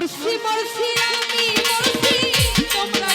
মরছি মরছি আমি মরছি তোমরা